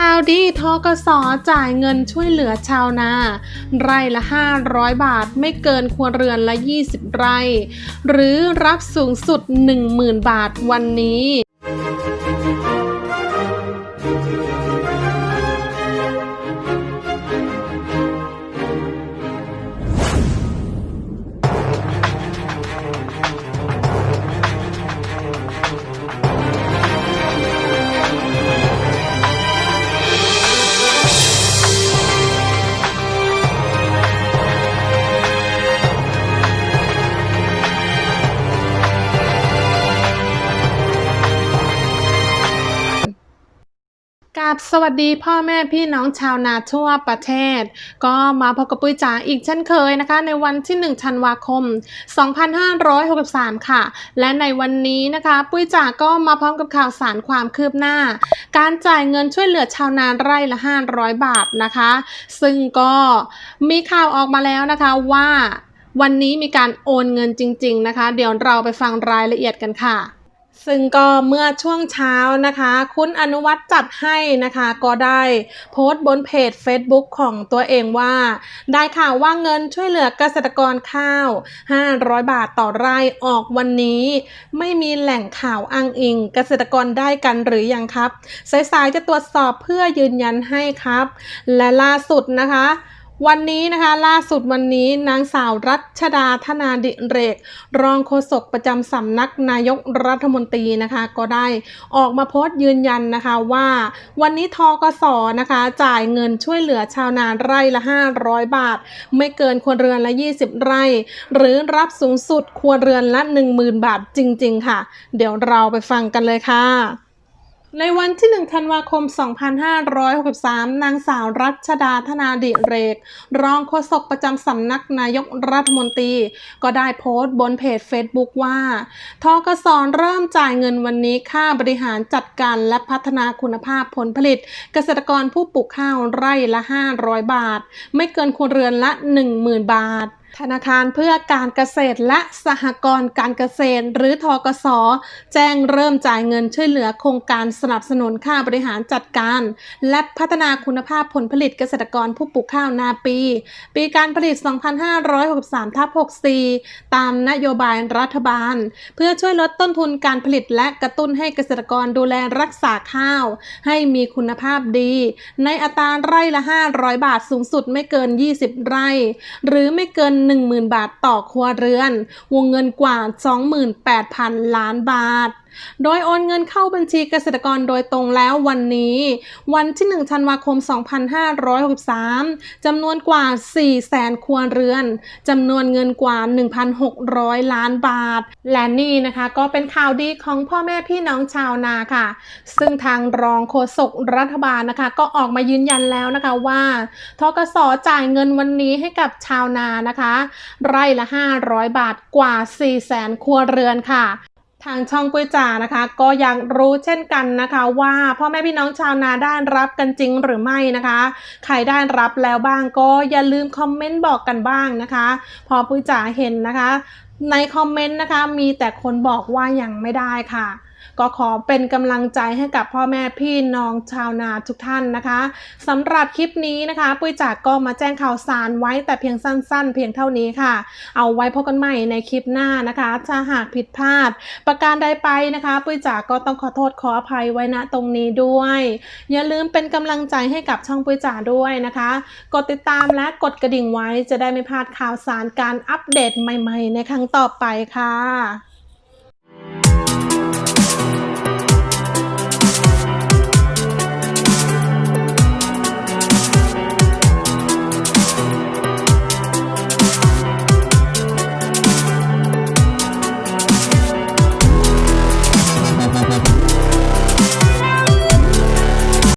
ข่าวดีทกสจ่ายเงินช่วยเหลือชาวนา ไร่ละ 500 บาทไม่เกินครัวเรือนละ 20 ไร่ หรือรับสูงสุด 10,000 บาทวันนี้ กับสวัสดีพ่อแม่พี่น้องชาวนาทั่วประเทศ ก็มาพบกับปุ้ยจ๋าอีกเช่นเคยนะคะ ในวันที่1ธันวาคม 2563 ค่ะ และในวันนี้นะคะ ปุ้ยจ๋าก็มาพร้อมกับข่าวสารความคืบหน้า การจ่ายเงินช่วยเหลือชาวนาไร่ละ 500 บาทนะคะ ซึ่งก็มีข่าวออกมาแล้วนะคะว่าวันนี้มีการโอนเงินจริง ๆ นะคะ เดี๋ยวเราไปฟังรายละเอียดกันค่ะ ซึ่งก็เมื่อช่วงเช้านะคะ คุณอนุวัฒน์จัดให้นะคะ ก็ได้โพสต์บนเพจ Facebook ของตัวเองว่า ได้ข่าวว่าเงินช่วยเหลือเกษตรกรข้าว 500 บาทต่อไร่ออกวันนี้ ไม่มีแหล่งข่าวอ้างอิง เกษตรกรได้กันหรือยังครับ สายๆจะตรวจสอบเพื่อยืนยันให้ครับ และล่าสุดนะคะ วันนี้นะคะล่าสุดวันนี้นางสาวรัชดาธนาดิเรก รองโฆษกประจำสำนักนายกรัฐมนตรีนะคะก็ได้ออกมาโพสต์ยืนยันนะคะว่า วันนี้ทกสนะคะจ่ายเงินช่วยเหลือชาวนาไร่ละ 500 บาท ไม่เกินครัวเรือนละ 20 ไร่ หรือรับสูงสุดครัวเรือนละ 10,000 บาทจริง ๆ ค่ะ เดี๋ยวเราไปฟังกันเลยค่ะ ในวันที่ 1 ธันวาคม 2563 นางสาวรัชดาธนาดิเรก รองโฆษกประจำสำนักนายกรัฐมนตรี ก็ได้โพสต์บนเพจ Facebook ว่าทกสเริ่มจ่ายเงินวันนี้ค่าบริหารจัดการและพัฒนาคุณภาพผลผลิต เกษตรกรผู้ปลูกข้าวไร่ละ 500 บาท ไม่เกินครัวเรือนละ 10,000 บาท ธนาคารเพื่อการเกษตรและสหกรณ์การเกษตร หรือทกส แจ้งเริ่มจ่ายเงินช่วยเหลือโครงการสนับสนุนค่าบริหารจัดการ และพัฒนาคุณภาพผลผลิตเกษตรกรผู้ปลูกข้าวนาปี ปีการผลิต 2563ทับ64 ตามนโยบายรัฐบาล เพื่อช่วยลดต้นทุนการผลิตและกระตุ้นให้เกษตรกรดูแลรักษาข้าว ให้มีคุณภาพดี ในอัตราไร่ละ 500 บาทสูงสุดไม่เกิน 20 ไร่ หรือไม่เกิน10,000 บาทต่อครัวเรือน วงเงินกว่า 28,000 ล้านบาท โดยโอนเงินเข้าบัญชีเกษตรกรโดยตรงแล้ววันนี้ วันที่ 1 ธันวาคม 2563 จำนวนกว่า 4 แสนครัวเรือน จำนวนเงินกว่า 1,600 ล้านบาท และนี่นะคะก็เป็นข่าวดีของพ่อแม่พี่น้องชาวนาค่ะ ซึ่งทางรองโฆษกรัฐบาลนะคะ ก็ออกมายืนยันแล้วนะคะว่าทกสจ่ายเงินวันนี้ให้กับชาวนานะคะ ไร่ละ 500 บาทกว่า 4 แสนครัวเรือนค่ะ ทางช่องกุ้ยจ่านะคะ ก็ยังรู้เช่นกันนะคะ ว่าพ่อแม่พี่น้องชาวนาได้รับกันจริงหรือไม่นะคะ ใครได้รับแล้วบ้างก็อย่าลืมคอมเมนต์บอกกันบ้างนะคะ พอปุ้ยจ่าเห็นนะคะ ในคอมเมนต์นะคะมีแต่คนบอกว่ายังไม่ได้ค่ะ ก็ขอเป็นกำลังใจให้กับพ่อแม่พี่น้องชาวนาทุกท่านนะคะสำหรับคลิปนี้นะคะ ปุ้ยจ๋าก็มาแจ้งข่าวสารไว้แต่เพียงสั้น ๆ เพียงเท่านี้ค่ะ เอาไว้พบกันใหม่ในคลิปหน้านะคะถ้าหากผิดพลาด ประการใดไปนะคะ ปุ้ยจ๋าก็ต้องขอโทษขออภัยไว้ณตรงนี้ด้วย อย่าลืมเป็นกำลังใจให้กับช่องปุ้ยจ๋าด้วยนะคะ กดติดตามและกดกระดิ่งไว้จะได้ไม่พลาดข่าวสารการอัปเดตใหม่ ๆ ในครั้งต่อไปค่ะ